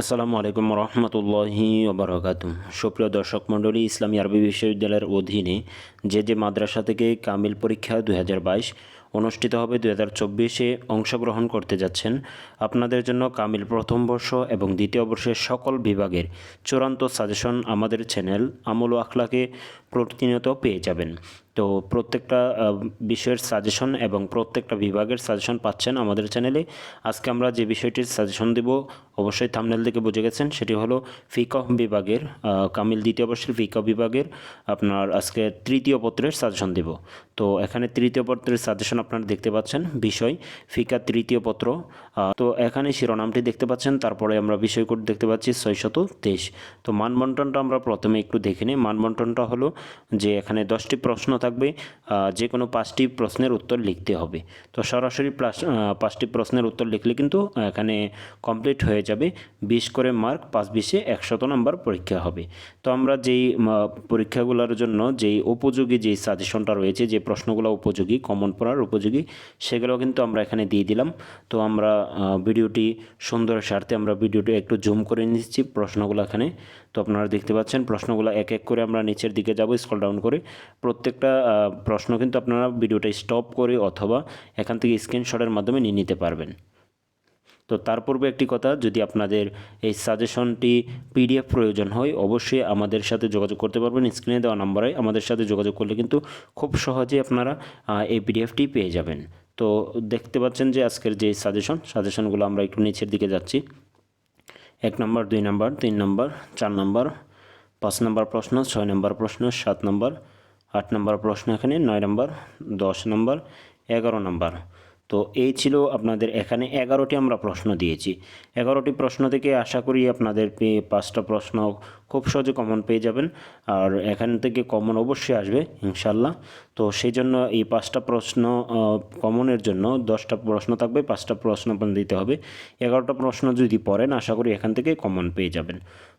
আসসালামু আলাইকুম রহমতুল্লাহি ওবরাকাত সুপ্রিয় দর্শক মণ্ডলী, ইসলামী আরবি বিশ্ববিদ্যালয়ের অধীনে যে যে মাদ্রাসা থেকে কামিল পরীক্ষা দু হাজার বাইশ অনুষ্ঠিত হবে দু হাজার চব্বিশে অংশগ্রহণ করতে যাচ্ছেন। আপনাদের জন্য কামিল প্রথম বর্ষ এবং দ্বিতীয় বর্ষের সকল বিভাগের চূড়ান্ত সাজেশন আমাদের চ্যানেল আমল আখলাকে প্রতিনিয়ত পেয়ে যাবেন। তো প্রত্যেকটা বিষয়ের সাজেশন এবং প্রত্যেকটা বিভাগের সাজেশন পাচ্ছেন আমাদের চ্যানেলে আজকে আমরা যে বিষয়টির সাজেশন দেব, অবশ্যই থামনেল থেকে বুঝে গেছেন, সেটি হলো ফিকহ বিভাগের কামিল দ্বিতীয় বর্ষের ফিকহ বিভাগের আপনার আজকে তৃতীয় পত্রের সাজেশন দেব। তো এখানে তৃতীয় পত্রের সাজেশন আপনারা দেখতে পাচ্ছেন, বিষয় ফিকা তৃতীয় পত্র তো এখানে শিরোনামটি দেখতে পাচ্ছেন, তারপরে আমরা বিষয় কোড দেখতে পাচ্ছি ছয়শত তেইশ। তো মানবন্টনটা আমরা প্রথমে একটু দেখে নিই। মানবন্টনটা হলো যে এখানে দশটি প্রশ্ন থাকবে যে কোনো পাঁচটি প্রশ্নের উত্তর লিখতে হবে। তো সরাসরি পাঁচটি প্রশ্নের উত্তর লিখলে কিন্তু এখানে কমপ্লিট হয়ে যাবে। বিশ করে মার্ক পাঁচ বিশে একশত নম্বর পরীক্ষা হবে। তো আমরা যেই পরীক্ষাগুলোর জন্য যেই উপযোগী যেই সাজেশনটা রয়েছে, যে প্রশ্নগুলো উপযোগী কমন পড়ার উপযোগী, সেগুলো কিন্তু আমরা এখানে দিয়ে দিলাম। তো আমরা ভিডিওটি সুন্দর স্বার্থে আমরা ভিডিওটি একটু জুম করে নিচ্ছি প্রশ্নগুলো এখানে। তো আপনারা দেখতে পাচ্ছেন, প্রশ্নগুলো এক এক করে আমরা নিচের দিকে যাব। স্ক্রল ডাউন করে। প্রত্যেকটা প্রশ্ন কিন্তু আপনারা ভিডিওটা স্টপ করে অথবা এখান থেকে স্ক্রিনশটের মাধ্যমে নিয়ে নিতে পারবেন। তো তার পূর্বে একটি কথা, যদি আপনাদের এই সাজেশনটি পিডিএফ প্রয়োজন হয়, অবশ্যই আমাদের সাথে যোগাযোগ করতে পারবেন। স্ক্রিনে দেওয়া নাম্বারে আমাদের সাথে যোগাযোগ করলে কিন্তু খুব সহজে আপনারা এই পিডিএফটি পেয়ে যাবেন। তো দেখতে পাচ্ছেন যে আজকের যে সাজেশন সাজেশনগুলো আমরা একটু নিচের দিকে যাচ্ছি। এক নম্বর দুই নম্বর তিন নম্বর চার নম্বর পাঁচ নম্বর প্রশ্ন, ছয় নম্বর প্রশ্ন, সাত নম্বর, আট নম্বর প্রশ্ন এখানে, নয় নম্বর, দশ নম্বর, এগারো নম্বর। তো এই ছিল আপনাদের এখানে এগারোটি আমরা প্রশ্ন দিয়েছি। এগারোটি প্রশ্ন থেকে আশা করি আপনাদের পাঁচটা প্রশ্ন খুব সহজে কমন পেয়ে যাবেন। আর এখান থেকে কমন অবশ্যই আসবে ইনশাল্লাহ তো সেই জন্য এই পাঁচটা প্রশ্ন কমনের জন্য দশটা প্রশ্ন থাকবে, পাঁচটা প্রশ্ন দিতে হবে। এগারোটা প্রশ্ন যদি পড়েন, আশা করি এখান থেকে কমন পেয়ে যাবেন।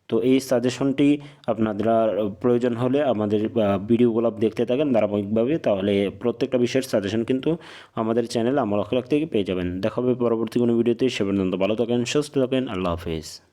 তো এই সাজেশনটি আপনারা প্রয়োজন হলে আমাদের ভিডিওগুলো দেখতে থাকেন ধারাবাহিকভাবে, তাহলে প্রত্যেকটা বিষয়ের সাজেশন কিন্তু আমাদের চ্যানেল আমার থেকে পেয়ে যাবেন। দেখাবে পরবর্তী কোনো ভিডিওতে সে পর্যন্ত ভালো থাকেন, সুস্থ থাকেন, আল্লাহ হাফেজ।